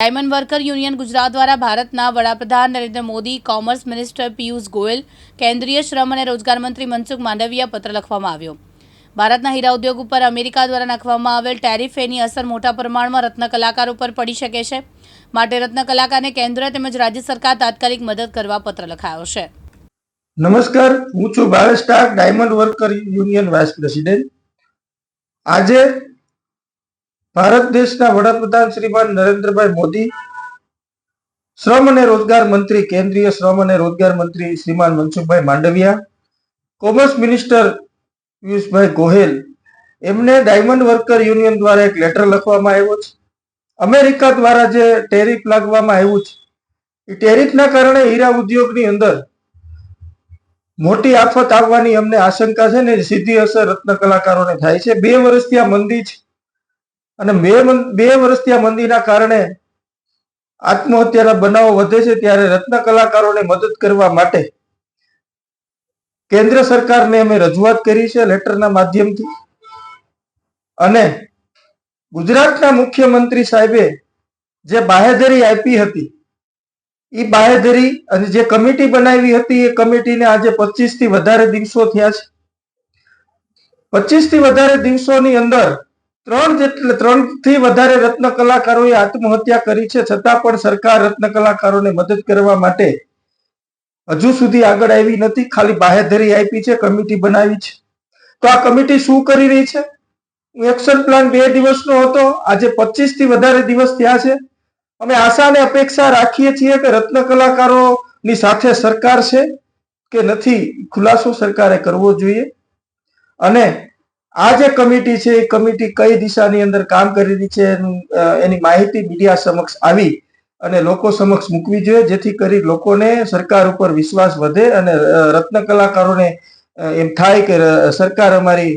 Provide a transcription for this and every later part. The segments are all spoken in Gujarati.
ડાયમંડ વર્કર યુનિયન ગુજરાત દ્વારા ભારતના વડાપ્રધાન નરેન્દ્ર મોદી, કોમર્સ મિનિસ્ટર પિયુષ ગોયલ, કેન્દ્રીય શ્રમ અને રોજગાર મંત્રી મનસુખ માંડવિયા પત્ર લખવામાં આવ્યો. ભારતના હીરા ઉદ્યોગ ઉપર અમેરિકા દ્વારા નાખવામાં આવેલ ટેરિફ અસર મોટા પ્રમાણમાં રત્ન ઉપર પર પડી શકે છે. માટે રત્ન કલાકારને કેન્દ્ર તેમજ રાજ્ય સરકાર તાત્કાલિક મદદ કરવા પત્ર લખાયો છે. નમસ્કાર, હું છું Bhavesh Tak diamond worker union vice president. આજે ભારત દેશના વડાપ્રધાન શ્રીમાન નરેન્દ્રભાઈ મોદી, શ્રમ અને રોજગાર મંત્રી, કેન્દ્રીય શ્રમ અને રોજગાર મંત્રી શ્રીમાન મનસુખભાઈ માંડવિયા, કોમર્સ મિનિસ્ટર પિયુષભાઈ ગોહેલ, એમને ડાયમંડ વર્કર યુનિયન દ્વારા એક લેટર લખવામાં આવ્યો છે. અમેરિકા દ્વારા જે ટેરિફ લાગવામાં આવ્યું છે, એ ટેરિફના કારણે હીરા ઉદ્યોગની અંદર મોટી આફત આવવાની અમને આશંકા છે ને સીધી અસર રત્ન કલાકારોને થાય છે. બે વર્ષથી આ મંદી છે. અને બે બે વર્ષથી આ મંદીના કારણે આત્મહત્યાના બનાવો વધે છે ત્યારે રત્ન કલાકારોને મદદ કરવા માટે કેન્દ્ર સરકારને અમે રજૂઆત કરી છે લેટરના માધ્યમથી. અને ગુજરાતના મુખ્યમંત્રી સાહેબે જે બાહેધરી આપી હતી એ બાહેધરી અને જે કમિટી બનાવી હતી, એ કમિટીને આજે પચીસથી વધારે દિવસો થયા છે. પચીસથી વધારે દિવસોની અંદર ત્રણ જેટલે ત્રણથી વધારે રત્ન કલાકારોએ આત્મહત્યા કરી છે. છતાં પણ સરકાર રત્ન કલાકારોને મદદ કરવા માટે હજુ સુધી આગળ આવી નથી. ખાલી બાહેધરી આપી છે, કમિટી બનાવી છે. તો આ કમિટી શું કરી રહી છે? એક્શન પ્લાન બે દિવસનો હતો. આજે પચીસથી વધારે દિવસ થયા છે. અમે આશા અને અપેક્ષા રાખીએ છીએ કે રત્ન કલાકારોની સાથે સરકાર છે કે નથી, ખુલાસો સરકારે કરવો જોઈએ. અને આ જે કમિટી છે, એ કમિટી કઈ દિશાની અંદર કામ કરી રહી છે એની માહિતી મીડિયા સમક્ષ આવી અને લોકો સમક્ષ મૂકવી જોઈએ, જેથી કરી લોકોને સરકાર ઉપર વિશ્વાસ વધે અને રત્ન કલાકારોને એમ થાય કે સરકાર અમારી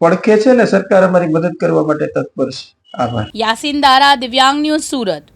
પડખે છે ને સરકાર અમારી મદદ કરવા માટે તત્પર છે. આભાર. યાસીન દારા, દિવ્યાંગ ન્યૂઝ સુરત.